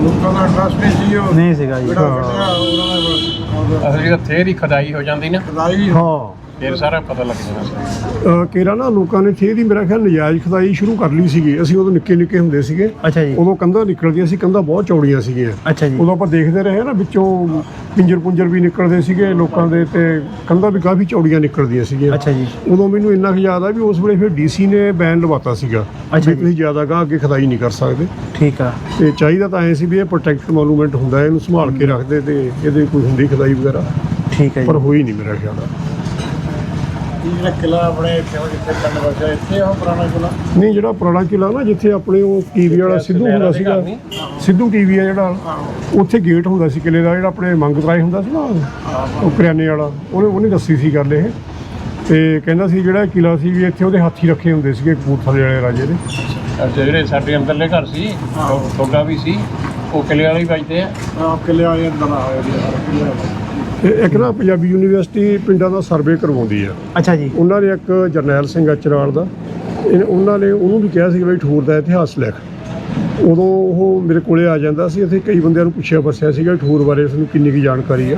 ਲੋਕਾਂ ਦਾ ਇੰਟਰਸਟ ਨਹੀਂ ਸੀ ਉਹ। ਨਹੀਂ ਸੀਗਾ ਜੀ ਜਿਹੜਾ ਕੱਢਿਆ ਉਹਨਾਂ ਦਾ ਅਸਲ ਜਿਹੜਾ ਥੇ ਦੀ ਖਦਾਈ ਹੋ ਜਾਂਦੀ ਨਾ। ਖਦਾਈ ਹਾਂ। ਫਿਰ ਸਾਰਾ ਪਤਾ ਲੱਗ ਜਾਣਾ ਸੀ। ਅਹ ਕੇਰਾ ਨਾ ਲੋਕਾਂ ਨੇ ਥੇ ਦੀ ਮੇਰਾ ਖਿਆਲ ਨਜਾਇਜ਼ ਖਦਾਈ ਸ਼ੁਰੂ ਕਰ ਲਈ ਸੀਗੀ। ਅਸੀਂ ਉਦੋਂ ਨਿੱਕੇ ਨਿੱਕੇ ਹੁੰਦੇ ਸੀਗੇ। ਅੱਛਾ ਜੀ। ਉਦੋਂ ਕੰਧਾਂ ਨਿਕਲਦੀਆਂ ਸੀ ਕੰਧਾਂ ਬਹੁਤ ਚੌੜੀਆਂ ਸੀਗੀਆਂ। ਅੱਛਾ ਜੀ। ਉਦੋਂ ਆਪਾਂ ਦੇਖਦੇ ਰਹੇ ਨਾ ਵਿੱਚੋਂ ਪਿੰਜਰ ਪੁੰਜਰ ਵੀ ਨਿਕਲਦੇ ਸੀਗੇ ਲੋਕਾਂ ਦੇ ਤੇ ਕੰਧਾਂ ਵੀ ਕਾਫੀ ਚੌੜੀਆਂ ਨਿਕਲਦੀਆਂ ਸੀਗੀਆਂ। ਅੱਛਾ ਜੀ। ਉਦੋਂ ਮੈਨੂੰ ਇੰਨਾ ਕੁ ਯਾਦ ਆ ਵੀ ਉਸ ਵੇਲੇ ਫਿਰ ਡੀਸੀ ਨੇ ਬੈਨ ਲਵਾਤਾ ਸੀਗਾ ਅੱਛਾ ਵੀ ਜੀ। ਤੁਸੀਂ ਜ਼ਿਆਦਾ ਗਾਂ ਅੱਗੇ ਖਦਾਈ ਨਹੀਂ ਕਰ ਸਕਦੇ। ਠੀਕ ਆ। ਤੇ ਚਾਹੀਦਾ ਤਾਂ ਐ ਸੀ ਵੀ ਇਹ ਪ੍ਰੋਟੈਕਟਡ ਮੋਨੂਮੈਂਟ ਹੁੰਦਾ ਹੈ, ਇਹਨੂੰ ਸੰਭਾਲ ਕੇ ਰੱਖਦੇ ਤੇ ਇਹਦੇ ਕੋਈ ਹੁੰਦੀ ਖਦਾਈ ਵਗੈਰਾ। ਠੀਕ ਹੈ ਪਰ ਹੋਈ ਨਹੀਂ ਮੇਰਾ ਖਿਆਲ ਆ। ਇਹ ਜਿਹੜਾ ਕਿਲਾ ਆਪਣੇ ਇੱਥੇ ਉਹ ਜਿੱਥੇ ਪਿੰਡ ਵਸਿਆ ਇੱਥੇ ਉਹ ਪੁਰਾਣਾ ਕਿਲਾ ਨਹੀਂ ਜਿਹੜਾ ਪੁਰਾਣਾ ਕਿਲਾ ਨਾ ਜਿੱਥੇ ਆਪਣੇ ਉਹ ਟੀਵੀ ਵਾਲਾ ਸਿੱਧੂ ਹੁੰਦਾ ਸੀਗਾ ਸਿੱਧੂ ਟੀਵੀ ਆ ਜਿਹੜਾ ਉੱਥੇ ਗੇਟ ਹੁੰਦਾ ਸੀ ਕਿਲੇ ਦਾ ਜਿਹੜਾ ਆਪਣੇ ਮੰਗਤਰਾਏ ਹੁੰਦਾ ਸੀ ਨਾ ਉਹ ਕਰਿਆਨੇ ਵਾਲਾ ਉਹਨੇ ਉਹਨੇ ਦੱਸੀ ਸੀ ਗੱਲ ਇਹ। ਤੇ ਕਹਿੰਦਾ ਸੀ ਜਿਹੜਾ ਕਿਲਾ ਸੀ ਵੀ ਇੱਥੇ ਉਹਦੇ ਹਾਥੀ ਰੱਖੇ ਹੁੰਦੇ ਸੀਗੇ ਕਪੂਰਥਲੇ ਵਾਲੇ ਰਾਜੇ ਦੇ। ਅੱਛਾ ਜਿਹੜੇ ਸਾਡੇ ਅੰਦਰਲੇ ਘਰ ਸੀ ਉਹ ਤੁਹਾਡਾ ਵੀ ਸੀ ਉਹ ਕਿਲੇ ਵਾਲੇ ਹੀ ਵੱਜਦੇ ਆ? ਕਿਲੇ ਵਾਲੇ ਅੰਦਰ ਆ ਹੋਏ ਜੀ ਕਿਲੇ ਵਾਲੇ। ਤੇ ਇੱਕ ਨਾ ਪੰਜਾਬੀ ਯੂਨੀਵਰਸਿਟੀ ਪਿੰਡਾਂ ਦਾ ਸਰਵੇ ਕਰਵਾਉਂਦੀ ਆ। ਅੱਛਾ ਜੀ। ਉਹਨਾਂ ਨੇ ਇੱਕ ਜਰਨੈਲ ਸਿੰਘ ਅਚਰਾਲ ਦਾ ਇਹ- ਉਹਨਾਂ ਨੇ ਉਹਨੂੰ ਵੀ ਕਿਹਾ ਸੀ ਕਿ ਬਈ ਠੂਰ ਦਾ ਇਤਿਹਾਸ ਲਿਖ। ਉਦੋਂ ਉਹ ਮੇਰੇ ਕੋਲੇ ਆ ਜਾਂਦਾ ਸੀ ਅਸੀਂ ਕਈ ਬੰਦਿਆਂ ਨੂੰ ਪੁੱਛਿਆ ਬੱਸਿਆ ਸੀਗਾ ਠੂਰ ਬਾਰੇ ਉਸ ਨੂੰ ਕਿੰਨੀ ਕੀ ਜਾਣਕਾਰੀ ਆ।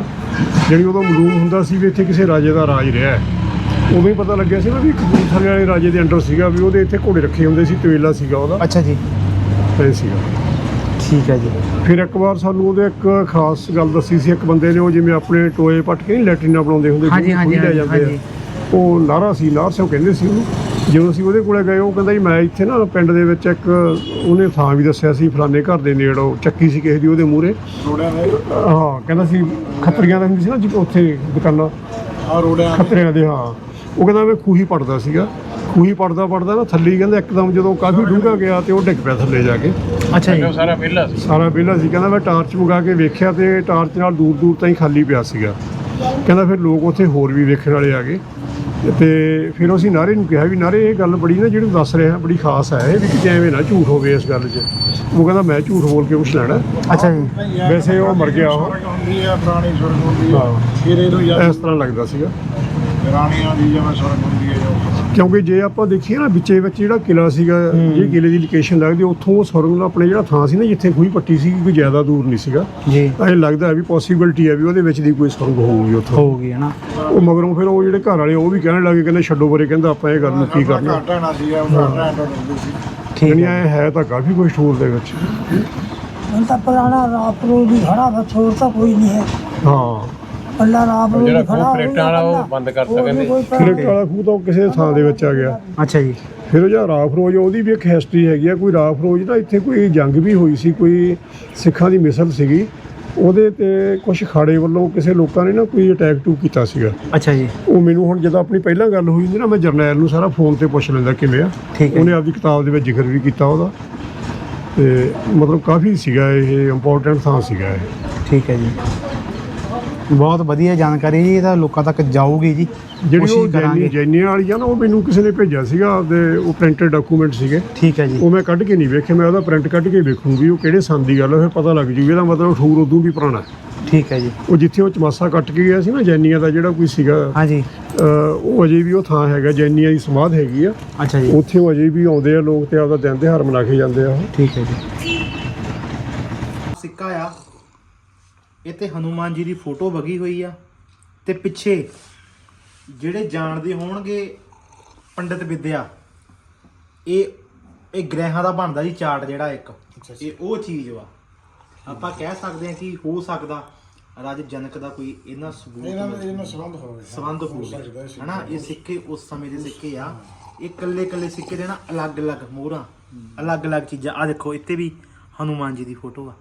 ਜਿਹੜੀ ਉਦੋਂ ਮਾਲੂਮ ਹੁੰਦਾ ਸੀ ਵੀ ਇੱਥੇ ਕਿਸੇ ਰਾਜੇ ਦਾ ਰਾਜ ਰਿਹਾ ਹੈ। ਉਦੋਂ ਹੀ ਪਤਾ ਲੱਗਿਆ ਸੀ ਨਾ ਵੀ ਕਪੂਰਥਲੇ ਵਾਲੇ ਰਾਜੇ ਦੇ ਅੰਡਰ ਸੀਗਾ ਵੀ ਉਹਦੇ ਇੱਥੇ ਘੋੜੇ ਰੱਖੇ ਹੁੰਦੇ ਸੀ ਤਵੇਲਾ ਸੀਗਾ ਉਹਦਾ। ਅੱਛਾ ਜੀ। ਇਹ ਸੀਗਾ। ਠੀਕ ਹੈ ਜੀ। ਫਿਰ ਇੱਕ ਵਾਰ ਸਾਨੂੰ ਉਹਦੇ ਇੱਕ ਖਾਸ ਗੱਲ ਦੱਸੀ ਸੀ ਇੱਕ ਬੰਦੇ ਨੇ ਉਹ ਜਿਵੇਂ ਆਪਣੇ ਟੋਏ ਪੱਟ ਕੇ ਨਹੀਂ ਲੈਟਰੀਨਾਂ ਬਣਾਉਂਦੇ ਹੁੰਦੇ ਹਾਂਜੀ ਖੂਹ ਹਾਂਜੀ ਲੈ ਹਾਂਜੀ ਜਾਂਦੇ ਆ। ਹਾਂਜੀ। ਉਹ ਨਾਰਾ ਸੀ ਨਾਰ ਸਿੰਘ ਕਹਿੰਦੇ ਸੀ ਉਹਨੂੰ। ਜਦੋਂ ਅਸੀਂ ਉਹਦੇ ਕੋਲੇ ਗਏ ਉਹ ਕਹਿੰਦਾ ਜੀ ਮੈਂ ਇੱਥੇ ਨਾ ਪਿੰਡ ਦੇ ਵਿੱਚ ਇੱਕ ਉਹਨੇ ਥਾਂ ਵੀ ਦੱਸਿਆ ਸੀ ਫਲਾਣੇ ਘਰ ਦੇ ਨੇੜੇ ਉਹ ਚੱਕੀ ਸੀ ਕਿਸੇ ਦੀ ਉਹਦੇ ਮੂਹਰੇ। ਰੋੜਿਆਂ ਦੇ? ਹਾਂ ਕਹਿੰਦਾ ਸੀ ਖੱਤਰੀਆਂ ਦਾ ਹੁੰਦੀ ਸੀ ਨਾ ਜੀ ਉੱਥੇ ਦੁਕਾਨਾਂ। ਆ ਰੋੜਿਆਂ ਖੱਤਰੀਆਂ ਦੇ ਹਾਂ। ਉਹ ਕਹਿੰਦਾ ਮੈਂ ਖੂਹੀ ਪੜਦਾ ਸੀਗਾ। ਖੂਹੀ ਪੜਦਾ ਪੜਦਾ ਨਾ ਥੱਲੇ ਹੀ ਕਹਿੰਦਾ ਇੱਕਦਮ ਜਦੋਂ ਕਾਫੀ ਡੂੰਘਾ ਗਿਆ ਤੇ ਉਹ ਡਿੱਗ ਪਿਆ ਥੱਲੇ ਜਾ ਕੇ। ਅੱਛਾ ਜੀ। ਉਹ ਸਾਰਾ ਵਿਹਲਾ ਸੀ। ਸਾਰਾ ਵਿਹਲਾ ਸੀ। ਕਹਿੰਦਾ ਮੈਂ ਟਾਰਚ ਮੰਗਾ ਕੇ ਵੇਖਿਆ ਤੇ ਟਾਰਚ ਨਾਲ ਦੂਰ ਦੂਰ ਤਾਈਂ ਖਾਲੀ ਪਿਆ ਸੀਗਾ। ਕਹਿੰਦਾ ਫਿਰ ਲੋਕ ਉੱਥੇ ਹੋਰ ਵੀ ਵੇਖਣ ਵਾਲੇ ਆ ਗਏ। ਤੇ ਫਿਰ ਅਸੀਂ ਨਾਰੇ ਨੂੰ ਕਿਹਾ ਵੀ ਨਾਰੇ ਇਹ ਗੱਲ ਬੜੀ ਨਾ ਜਿਹੜੀ ਦੱਸ ਰਿਹਾ ਬੜੀ ਖਾਸ ਹੈ ਇਹ ਵੀ ਕਿਤੇ ਐਵੇਂ ਨਾ ਝੂਠ ਹੋਵੇ ਇਸ ਗੱਲ 'ਚ। ਉਹ ਕਹਿੰਦਾ ਮੈਂ ਝੂਠ ਬੋਲ ਕੇ ਕੁਛ ਲੈਣਾ। ਅੱਛਾ ਜੀ। ਵੈਸੇ ਉਹ ਮਰ ਗਿਆ ਉਹ। ਸੁਰਗ ਹੁੰਦੀ ਆ ਪੁਰਾਣੀ ਸੁਰਗ ਹੁੰਦੀ ਆ। ਹਾਂ। ਫਿਰ ਇਹਨੂੰ ਯਾਰ ਇਸ ਤਰ੍ਹਾਂ ਲੱਗਦਾ ਸੀਗਾ। ਰਾਣੀਆਂ ਦੀ ਜਿਵੇਂ ਸੁਰਗ ਹੁੰਦੀ ਹੈ ਜੋ ਕਿਉਂਕਿ ਜੇ ਆਪਾਂ ਦੇਖੀਏ ਨਾ ਵਿੱਚੇ ਵਿੱਚ ਜਿਹੜਾ ਕਿਲਾ ਸੀਗਾ ਜੇ ਕਿਲੇ ਦੀ ਲੋਕੇਸ਼ਨ ਲੱਗਦੀ ਉੱਥੋਂ ਸੁਰੰਗ ਦਾ ਆਪਣੇ ਜਿਹੜਾ ਥਾਂ ਸੀ ਨਾ ਜਿੱਥੇ ਖੂਹੀ ਪੱਟੀ ਸੀ ਕੋਈ ਜ਼ਿਆਦਾ ਦੂਰ ਨਹੀਂ ਸੀਗਾ। ਜੀ। ਤਾਂ ਇਹ ਲੱਗਦਾ ਹੈ ਵੀ ਪੋਸੀਬਿਲਿਟੀ ਹੈ ਵੀ ਉਹਦੇ ਵਿੱਚ ਦੀ ਕੋਈ ਸੁਰੰਗ ਹੋਊਗੀ ਉੱਥੋਂ। ਹੋਊਗੀ ਹਨਾ ਉਹ ਮਗਰੋਂ ਫਿਰ ਉਹ ਜਿਹੜੇ ਘਰ ਵਾਲੇ ਉਹ ਵੀ ਕਹਿਣ ਲੱਗੇ ਕਹਿੰਦੇ ਛੱਡੋ ਪਰੇ ਕਹਿੰਦਾ ਆਪਾਂ ਇਹ ਗੱਲ ਨੂੰ ਕੀ ਕਰਨਾ। ਘਾਟਾ ਨਾ ਸੀ ਉਹ ਘਾਟਾ ਟੁੱਟਦੀ ਸੀ। ਠੀਕ ਹੈ। ਇਹ ਹੈ ਤਾਂ ਕਾਫੀ ਕੁਝ ਟੂਰ ਦੇ ਵਿੱਚ। ਹੁਣ ਤਾਂ ਪੁਰਾਣਾ ਰਾਪਰੋ ਵੀ ਖੜਾ ਬਸ ਹੋਰ ਤਾਂ ਕੋਈ ਨਹੀਂ ਹੈ। ਹਾਂ। ਪੱਲਾ ਰਾਪਰੋ ਜਿਹੜਾ ਵੀ ਖੜਾ ਖੂਹ ਹੋ ਪਲੇਟਾਂ ਵਾਲਾ ਉਹ ਬੰਦ ਕਰਤਾ ਕਹਿੰਦੇ ਫਿਲਟ ਵਾਲਾ ਖੂਹ ਤਾਂ ਕਿਸੇ ਥਾਂ ਦੇ ਵਿੱਚ ਆ ਗਿਆ। ਅੱਛਾ ਜੀ। ਫਿਰ ਉਹ ਜਿਹੜਾ ਰਾਫ ਰੋਜ਼ ਉਹਦੀ ਵੀ ਇੱਕ ਹਿਸਟਰੀ ਹੈਗੀ ਆ। ਕੋਈ ਰਾਫ ਰੋਜ਼ ਨਾ ਇੱਥੇ ਕੋਈ ਜੰਗ ਵੀ ਹੋਈ ਸੀ ਕੋਈ ਸਿੱਖਾਂ ਦੀ ਮਿਸਲ ਸੀਗੀ। ਉਹਦੇ ਤੇ ਕੁਝ ਖਾੜੇ ਵੱਲੋਂ ਕਿਸੇ ਲੋਕਾਂ ਨੇ ਨਾ ਕੋਈ ਅਟੈਕ ਟੂ ਕੀਤਾ ਸੀਗਾ। ਅੱਛਾ ਜੀ। ਉਹ ਮੈਨੂੰ ਹੁਣ ਜਦੋਂ ਆਪਣੀ ਪਹਿਲਾਂ ਗੱਲ ਹੋਈ ਹੁੰਦੀ ਨਾ ਮੈਂ ਜਰਨੈਲ ਨੂੰ ਸਾਰਾ ਫੋਨ ਤੇ ਪੁੱਛ ਲੈਂਦਾ ਕਿਵੇਂ ਆ। ਠੀਕ ਹੈ। ਉਹਨੇ ਆਪਦੀ ਕਿਤਾਬ ਦੇ ਵਿੱਚ ਜ਼ਿਕਰ ਵੀ ਕੀਤਾ ਉਹਦਾ। ਤੇ ਮਤਲਬ ਕਾਫੀ ਸੀਗਾ ਇਹ ਇੰਪੋਰਟੈਂਟ ਥਾਂ ਸੀਗਾ ਇਹ। ਠੀਕ ਹੈ ਜੀ। ਬਹੁਤ ਵਧੀਆ ਜਾਣਕਾਰੀ ਜੀ ਇਹ ਤਾਂ ਲੋਕਾਂ ਤੱਕ ਜਾਊਗੀ ਜੀ। ਜਿਹੜੀ ਉਹ ਕੋਸ਼ਿਸ਼ ਕਰਾਂਗੇ। ਜੈਨੀ ਜੈਨੀਆਂ ਵਾਲੀ ਆ ਨਾ ਉਹ ਮੈਨੂੰ ਕਿਸੇ ਨੇ ਭੇਜਿਆ ਸੀਗਾ ਆਪਦੇ ਉਹ ਪ੍ਰਿੰਟਡ ਡਾਕੂਮੈਂਟ ਸੀਗੇ। ਠੀਕ ਹੈ ਜੀ। ਉਹ ਮੈਂ ਕੱਢ ਕੇ ਨਹੀਂ ਵੇਖੇ ਮੈਂ ਉਹਦਾ ਪ੍ਰਿੰਟ ਕੱਢ ਕੇ ਵੇਖੂੰਗੀ ਉਹ ਕਿਹੜੇ ਸੰਨ ਦੀ ਗੱਲ ਹੈ ਫਿਰ ਪਤਾ ਲੱਗ ਜੂ ਇਹਦਾ ਮਤਲਬ ਠੂਰ ਉਦੋਂ ਵੀ ਪੁਰਾਣਾ ਹੈ। ਠੀਕ ਹੈ ਜੀ। ਉਹ ਜਿੱਥੇ ਉਹ ਚਮਾਸਾ ਕੱਟ ਕੇ ਗਿਆ ਸੀ ਨਾ ਜੈਨੀਆਂ ਦਾ ਜਿਹੜਾ ਕੋਈ ਸੀਗਾ ਹਾਂਜੀ। ਅਹ ਉਹ ਅਜੇ ਵੀ ਉਹ ਥਾਂ ਹੈਗਾ ਜੈਨੀਆਂ ਦੀ ਸਮਾਧ ਹੈਗੀ ਆ। ਅੱਛਾ ਜੀ। ਉੱਥੇ ਉਹ ਅਜੇ ਵੀ ਆਉਂਦੇ ਆ ਲੋਕ ਤੇ ਆਪਦਾ ਦਿਨ ਤਿਉਹਾਰ ਮਨਾ ਕੇ ਜਾਂਦੇ ਆ ਉਹ। ਠੀਕ ਹੈ ਜੀ। ਸਿੱਕਾ ਆ। ਤੇ ਹਨੂਮਾਨ ਜੀ ਦੀ ਫੋਟੋ ਵਗੀ ਹੋਈ ਆ ਤੇ ਪਿੱਛੇ ਜਿਹੜੇ ਜਾਣਦੇ ਹੋਣਗੇ ਪੰਡਿਤ ਵਿਦਿਆ ਇਹ ਇਹ ਗ੍ਰਹਿਾਂ ਦਾ ਬਣਦਾ ਜੀ ਚਾਰਟ ਜਿਹੜਾ ਇੱਕ। ਇਹ ਉਹ ਚੀਜ਼ ਵਾ। ਆਪਾਂ ਕਹਿ ਸਕਦੇ ਹਾਂ ਕਿ ਹੋ ਸਕਦਾ ਰਾਜ ਜਨਕ ਦਾ ਕੋਈ ਇਹਨਾਂ ਸਬੂਤ ਇਹਨਾਂ ਦੇ ਇਹਨਾਂ ਸੰਬੰਧ ਹੋਵੇ ਸੰਬੰਧ ਹੋਵੇ। ਹਨਾ ਇਹ ਸਿੱਕੇ ਉਸ ਸਮੇਂ ਦੇ ਸਿੱਕੇ ਆ। ਇਹ ਕੱਲੇ ਕੱਲੇ ਸਿੱਕੇ ਦੇ ਨਾ ਅਲੱਗ-ਅਲੱਗ ਮੋਹਰਾਂ ਅਲੱਗ-ਅਲੱਗ ਚੀਜ਼ਾਂ। ਆ ਦੇਖੋ ਇੱਥੇ ਵੀ ਹਨੂਮਾਨ ਜੀ ਦੀ ਫੋਟੋ ਆ।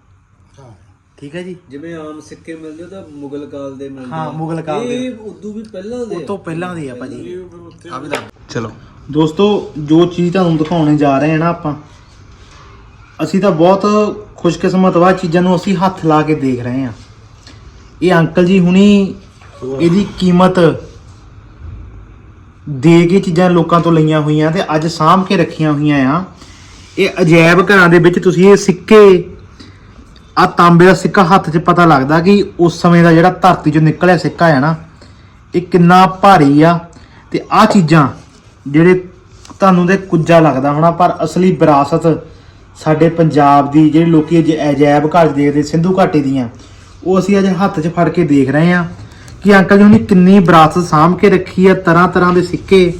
ਹਾਂ। ਠੀਕ ਹੈ ਜੀ ਜਿਵੇਂ ਆਮ ਸਿੱਕੇ ਮਿਲਦੇ ਉਹ ਤਾਂ ਮੁਗਲ ਕਾਲ ਦੇ ਮਿਲਦੇ ਹਾਂ, ਆ। ਮੁਗਲ ਕਾਲ ਦੇ। ਇਹ ਉਦੋਂ ਵੀ ਪਹਿਲਾਂ ਦੇ ਉਹ ਆ। ਤੋਂ ਪਹਿਲਾਂ ਦੀ ਆ ਭਾਜੀ ਚਲੋ ਦੋਸਤੋ ਜੋ ਚੀਜ਼ ਤੁਹਾਨੂੰ ਦਿਖਾਉਣੇ ਜਾ ਰਹੇ ਹਾਂ ਨਾ ਆਪਾਂ ਅਸੀਂ ਤਾਂ ਬਹੁਤ ਖੁਸ਼ਕਿਸਮਤ ਵਾ ਚੀਜ਼ਾਂ ਨੂੰ ਅਸੀਂ ਹੱਥ ਲਾ ਕੇ ਦੇਖ ਰਹੇ ਹਾਂ ਇਹ ਅੰਕਲ ਜੀ ਹੁਣੀ ਇਹਦੀ ਕੀਮਤ ਦੇ ਕੇ ਚੀਜ਼ਾਂ ਲੋਕਾਂ ਤੋਂ ਲਈਆਂ ਹੋਈਆਂ ਤੇ ਅੱਜ ਸਾਂਭ ਕੇ ਰੱਖੀਆਂ ਹੋਈਆਂ ਆ ਇਹ ਅਜਾਇਬ ਘਰਾਂ ਦੇ ਵਿੱਚ ਤੁਸੀਂ ਇਹ ਸਿੱਕੇ ਆ ਤਾਂਬੇ ਦਾ ਸਿੱਕਾ ਹੱਥ 'ਚ ਪਤਾ ਲੱਗਦਾ ਕਿ ਉਸ ਸਮੇਂ ਦਾ ਜਿਹੜਾ ਧਰਤੀ 'ਚੋਂ ਨਿਕਲਿਆ ਸਿੱਕਾ ਹੈ ਨਾ, ਇਹ ਕਿੰਨਾ ਭਾਰੀ ਆ ਤੇ ਆ ਚੀਜ਼ਾਂ ਜਿਹੜੇ ਤੁਹਾਨੂੰ ਤੇ ਕੁੱਜਾ ਲੱਗਦਾ ਹੋਣਾ, ਪਰ ਅਸਲੀ ਵਿਰਾਸਤ ਸਾਡੇ ਪੰਜਾਬ ਦੀ ਜਿਹੜੇ ਲੋਕੀ ਅੱਜ ਅਜਾਇਬ ਘਰ 'ਚ ਦੇਖਦੇ, ਸਿੰਧੂ ਘਾਟੀ ਦੀਆਂ, ਉਹ ਅਸੀਂ ਅੱਜ ਹੱਥ 'ਚ ਫੜ ਕੇ ਦੇਖ ਰਹੇ ਹਾਂ ਕਿ ਅੰਕਲ ਜੀ ਉਹਨੇ ਕਿੰਨੀ ਵਿਰਾਸਤ ਸਾਂਭ ਕੇ ਰੱਖੀ ਆ ਤਰ੍ਹਾਂ ਤਰ੍ਹਾਂ ਦੇ ਸਿੱਕੇ,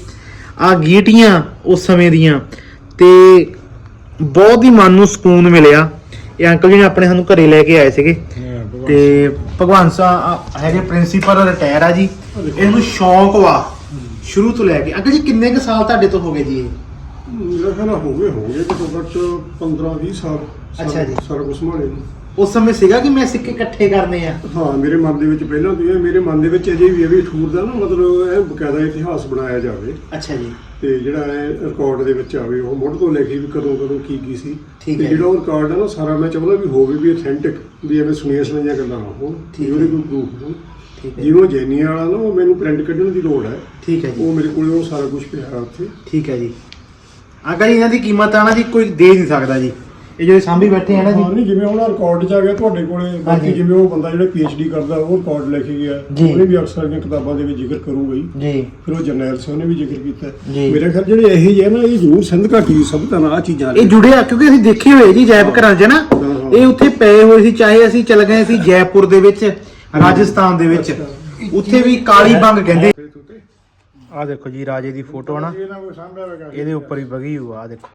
ਆ ਗੀਟੀਆਂ ਉਸ ਸਮੇਂ ਦੀਆਂ ਤੇ ਬਹੁਤ ਹੀ ਮਨ ਨੂੰ ਸਕੂਨ ਮਿਲਿਆ। ਇਹ ਅੰਕਲ ਜੀ ਨੇ ਆਪਣੇ ਸਾਨੂੰ ਘਰੇ ਲੈ ਕੇ ਆਏ ਸੀਗੇ। ਤੇ ਭਗਵਾਨ ਸਾਹਿਬ ਹੈਗੇ ਪ੍ਰਿੰਸੀਪਲ ਰਿਟਾਇਰ ਆ ਜੀ ਇਹਨੂੰ ਸ਼ੌਂਕ ਵਾ ਸ਼ੁਰੂ ਤੋਂ ਲੈ ਕੇ। ਅੰਕਲ ਜੀ ਕਿੰਨੇ ਕੁ ਸਾਲ ਤੁਹਾਡੇ ਤੋਂ ਹੋ ਗਏ ਜੀ ਇਹ? ਮੇਰਾ ਖਿਆਲ ਹੋ ਗਏ ਹੋ ਗਏ ਘੱਟੋ ਘੱਟ 15 20 ਸਾਲ ਅੱਛਾ ਜੀ। ਸਾਰਾ ਕੁਝ ਸੰਭਾਲੇ ਨੂੰ। ਉਸ ਸਮੇਂ ਸੀਗਾ ਕਿ ਮੈਂ ਸਿੱਕੇ ਇਕੱਠੇ ਕਰਨੇ ਆ? ਹਾਂ ਮੇਰੇ ਮਨ ਦੇ ਵਿੱਚ ਪਹਿਲਾਂ ਤੋਂ ਹੀ ਹੈ, ਮੇਰੇ ਮਨ ਦੇ ਵਿੱਚ ਅਜੇ ਵੀ ਹੈ ਵੀ ਠੂਰ ਦਾ ਨਾ ਮਤਲਬ ਇਹ ਬਕਾਇਦਾ ਇਤਿਹਾਸ ਬਣਾਇਆ ਜਾਵੇ। ਅੱਛਾ ਜੀ। ਤੇ ਜਿਹੜਾ ਇਹ ਰਿਕਾਰਡ ਦੇ ਵਿੱਚ ਆਵੇ ਉਹ ਮੁੱਢ ਤੋਂ ਲੈ ਕੇ ਵੀ ਕਦੋਂ ਕਦੋਂ ਕੀ ਕੀ ਸੀ। ਠੀਕ ਹੈ। ਜਿਹੜਾ ਉਹ ਰਿਕਾਰਡ ਹੈ ਨਾ ਸਾਰਾ ਮੈਂ ਚਾਹੁੰਦਾ ਵੀ ਹੋਵੇ ਵੀ ਅਥੈਂਟਿਕ ਵੀ ਐਵੇਂ ਸੁਣੀਆਂ ਸੁਣਾਈਆਂ ਗੱਲਾਂ ਨਾ ਹੋਣ ਠੀਕ ਵੀ ਉਹਦੇ ਕੋਈ ਪ੍ਰੂਫ ਹੋਣ। ਠੀਕ ਹੈ। ਜਿਹਨੂੰ ਜੈਨੀਆਂ ਵਾਲਾ ਨਾ ਉਹ ਮੈਨੂੰ ਪ੍ਰਿੰਟ ਕੱਢਣ ਦੀ ਲੋੜ ਹੈ। ਠੀਕ ਹੈ ਜੀ। ਉਹ ਮੇਰੇ ਕੋਲ ਉਹ ਸਾਰਾ ਕੁਝ ਪਿਆ ਉੱਥੇ। ਠੀਕ ਹੈ ਜੀ। ਜੀ ਇਹਨਾਂ ਦੀ ਕੀਮਤ ਆ ਨਾ ਜੀ ਕੋਈ ਦੇ ਨਹੀਂ ਸਕਦਾ ਜੀ। ਇਹ ਜਿਹੜੇ ਸਾਂਭੀ ਬੈਠੇ ਆ ਨਾ ਹਾਂ ਜੀ ਨਹੀਂ ਜਿਵੇਂ ਹੁਣ ਰਿਕਾਰਡ 'ਚ ਆ ਗਿਆ ਤੁਹਾਡੇ ਕੋਲੇ। ਬਾਕੀ ਜਿਵੇਂ ਉਹ ਬੰਦਾ ਜਿਹੜਾ ਪੀਐਚਡੀ ਕਰਦਾ ਉਹ ਰਿਕਾਰਡ ਲੈ ਕੇ ਗਿਆ। ਜੀ। ਉਹਨੇ ਵੀ ਅਕਸਰ ਦੀਆਂ ਕਿਤਾਬਾਂ ਦੇ ਵਿੱਚ ਜ਼ਿਕਰ ਕਰੂਗਾ ਜੀ। ਫਿਰ ਉਹ ਜਰਨੈਲ ਸਿੰਘ ਨੇ ਵੀ ਜ਼ਿਕਰ ਕੀਤਾ। ਜੀ। ਮੇਰੇ ਖਿਆਲ ਜਿਹੜੇ ਇਹੀ ਜਿਹੇ ਨਾ ਇਹ ਜ਼ਰੂਰ ਸਿੰਧ ਘਾਟੀ ਦੀ ਸਭਤਾ ਨਾਲ ਆ ਚੀਜ਼ਾਂ ਇਹ ਜੁੜਿਆ ਕਿਉਂਕਿ ਅਸੀਂ ਦੇਖੇ ਹੋਏ ਜੀ ਜੈਪ ਘਰਾਂ 'ਚ ਨਾ। ਇਹ ਉੱਥੇ ਪਏ ਹੋਏ ਸੀ ਚਾਹੇ ਅਸੀਂ ਚਲ ਗਏ ਸੀ ਜੈਪੁਰ ਦੇ ਵਿੱਚ ਰਾਜਸਥਾਨ ਦੇ ਵਿੱਚ। ਉੱਥੇ ਵੀ ਕਾਲੀ ਬੰਗ ਕਹਿੰਦੇ। ਆ ਦੇਖੋ ਜੀ ਰਾਜੇ ਦੀ ਫੋਟੋ ਨਾ। ਇਹਦੇ ਉੱਪਰ ਹੀ ਵਗੀ ਹੋਆ ਆ ਦੇਖੋ।